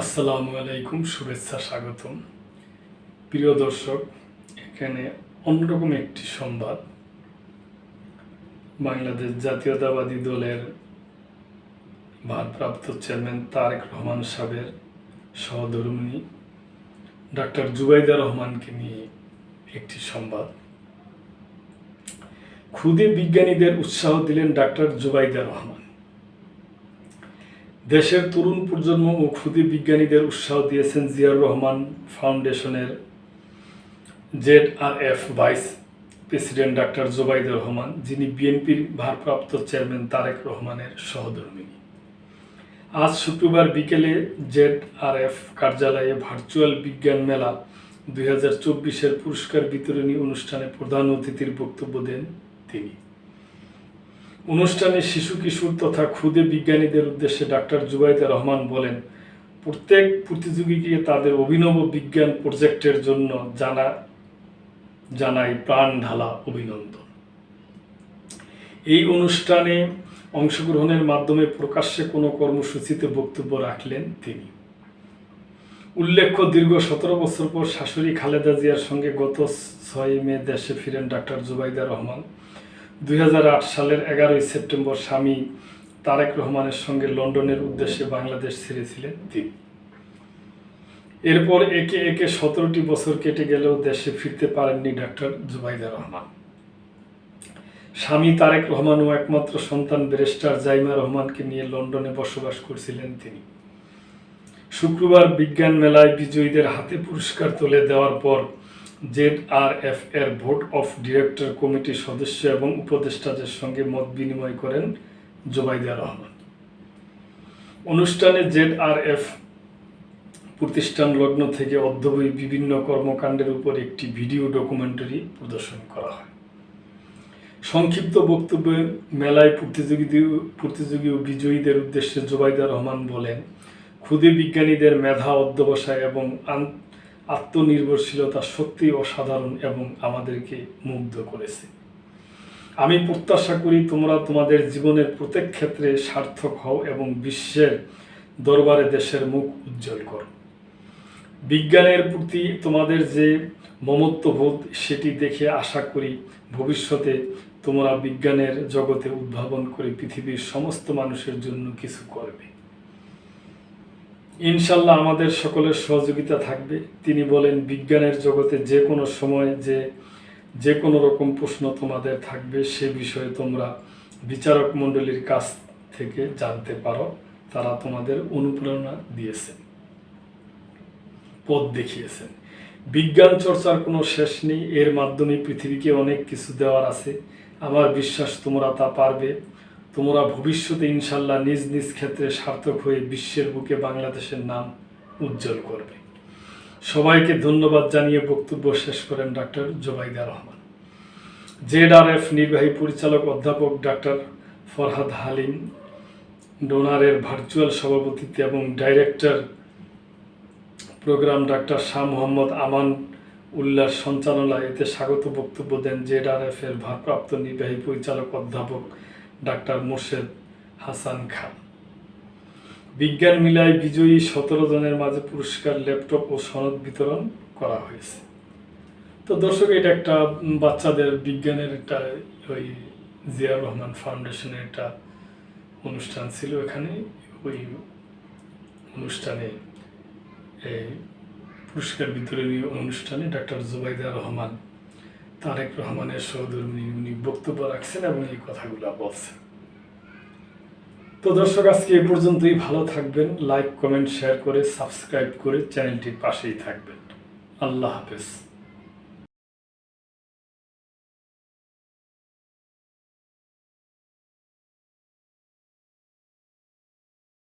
আসসালামু আলাইকুম, শুভেচ্ছা স্বাগতম। প্রিয় দর্শক, এখানে অন্যরকম একটি সংবাদ। বাংলাদেশ জাতীয়তাবাদী দলের ভারপ্রাপ্ত চেয়ারম্যান তারেক রহমান সাহেবের সহধর্মিনী ডাক্তার জুবাইদা রহমানকে নিয়ে একটি সংবাদ। ক্ষুদে বিজ্ঞানীদের উৎসাহ দিলেন ডাক্তার জুবাইদা রহমান। দেশের তরুণ প্রজন্ম ও ক্ষুদি বিজ্ঞানীদের উৎসাহ দিয়েছেন জিয়াউর রহমান ফাউন্ডেশনের Z R F vice president doctor Zobaidur Rahman, যিনি বিএনপির ভারপ্রাপ্ত চেয়ারম্যান তারেক রহমানের সহধর্মিনী আজ শুক্রবার বিকেলে জেড আর এফ কার্যালয়ে ভার্চুয়াল বিজ্ঞান মেলা দুই হাজার চব্বিশের পুরস্কার বিতরণী অনুষ্ঠানে প্রধান অতিথির বক্তব্য দেন তিনি। অনুষ্ঠানে শিশু কিশোর তথা ক্ষুদে বিজ্ঞানীদের উদ্দেশ্যে ডাক্তার জুবাইদা রহমান বলেন, প্রত্যেক প্রতিযোগীকে তাদের অভিনব বিজ্ঞান প্রজেক্টের জন্য জানা, জানাই প্রাণ ঢালা অভিনন্দন। এই অনুষ্ঠানে অংশগ্রহণের মাধ্যমে প্রকাশ্যে কোনো কর্মসূচিতে বক্তব্য রাখলেন তিনি। উল্লেখ্য, দীর্ঘ সতেরো বছর পর শাশুড়ি খালেদা জিয়ার সঙ্গে গত ছয় মে দেশে ফিরেন ডাক্তার জুবাইদা রহমান। দুই সালের এগারোই সেপ্টেম্বর স্বামী তারেক রহমানের সঙ্গে লন্ডনের উদ্দেশ্যে বাংলাদেশ ছেড়েছিলেন তিনি। এরপর একে একে সতেরোটি বছর কেটে গেলেও দেশে ফিরতে পারেননি ডাক্তার জুবাইদা রহমান। স্বামী তারেক রহমান ও একমাত্র সন্তান ব্যারিস্টার জাইমা রহমানকে নিয়ে লন্ডনে বসবাস করছিলেন তিনি। শুক্রবার বিজ্ঞান মেলায় বিজয়ীদের হাতে পুরস্কার তুলে দেওয়ার পর জেড আর এফ এর ভোট অফ ডিরেক্টর কমিটির সদস্য এবং উপদেষ্টাদের সঙ্গে মত বিনিময় করেন জোবাইদা রহমান। অনুষ্ঠানে জেড আর এফ প্রতিষ্ঠান লগ্ন থেকে অধ্যবী বিভিন্ন কর্মকাণ্ডের উপর একটি ভিডিও ডকুমেন্টারি প্রদর্শন করা হয়। সংক্ষিপ্ত বক্তব্যে মেলায় প্রতিযোগী প্রতিযোগী ও বিজয়ীদের উদ্দেশ্যে জোবাইদা রহমান বলেন, ক্ষুদে বিজ্ঞানীদের মেধা, অধ্যবসায় এবং আত্মনির্ভরশীলতা সত্যি অসাধারণ এবং আমাদেরকে মুগ্ধ করেছে। আমি প্রত্যাশা করি তোমরা তোমাদের জীবনের প্রত্যেক ক্ষেত্রে সার্থক হও এবং বিশ্বের দরবারে দেশের মুখ উজ্জ্বল করো। বিজ্ঞানের প্রতি তোমাদের যে মমত্ববোধ, সেটি দেখে আশা করি ভবিষ্যতে তোমরা বিজ্ঞানের জগতে উদ্ভাবন করে পৃথিবীর সমস্ত মানুষের জন্য কিছু করবে। ইনশাল্লাহ আমাদের সকলের সহযোগিতা থাকবে। তিনি বলেন, বিজ্ঞানের জগতে যে কোনো সময় যে যে কোনো রকম প্রশ্ন তোমাদের থাকবে, সে বিষয়ে তোমরা বিচারক মণ্ডলীর কাছ থেকে জানতে পারো। তারা তোমাদের অনুপ্রেরণা দিয়েছেন, পথ দেখিয়েছেন। বিজ্ঞান চর্চার কোনো শেষ নেই, এর মাধ্যমে পৃথিবীকে অনেক কিছু দেওয়ার আছে। আমার বিশ্বাস তোমরা তা পারবে। তোমরা ভবিষ্যতে ইনশাল্লাহ নিজ নিজ ক্ষেত্রে সার্থক হয়ে বিশ্বের বুকে বাংলাদেশের নাম উজ্জ্বল করবে। সবাইকে ধন্যবাদ জানিয়ে বক্তব্য শেষ করেন ডাক্তার জোবাইদা রহমান। জেডআরএফ নির্বাহী পরিচালক অধ্যাপক ডাক্তার ফরহাদ হালিম, ডোনারের ভার্চুয়াল সভাপতিত্বে এবং director program doctor Shah Mohammad Aman উল্লার সঞ্চালনায় এতে স্বাগত বক্তব্য দেন জেডআরএফ এর ভারপ্রাপ্ত নির্বাহী পরিচালক অধ্যাপক ডাক্তার মোর্শেদ হাসান খান। বিজ্ঞান মিলায় বিজয়ী সতেরো জনের মাঝে পুরস্কার, ল্যাপটপ ও সনদ বিতরণ করা হয়েছে। তো দর্শক, এটা একটা বাচ্চাদের বিজ্ঞানের একটা ওই জিয়াউর রহমান ফাউন্ডেশনের একটা অনুষ্ঠান ছিল এখানে। ওই অনুষ্ঠানে এই পুরস্কার বিতরণী অনুষ্ঠানে ডাক্তার জুবাইদা রহমান তারেক রহমানের সহধর্মী উনি বক্তব্য রাখছেন এবং এই কথাগুলো বলছেন। তো দর্শক, আজকে এ পর্যন্তই ভালো থাকবেন। লাইক কমেন্ট শেয়ার করে সাবস্ক্রাইব করে চ্যানেলটির পাশেই থাকবেন। আল্লাহ হাফেজ।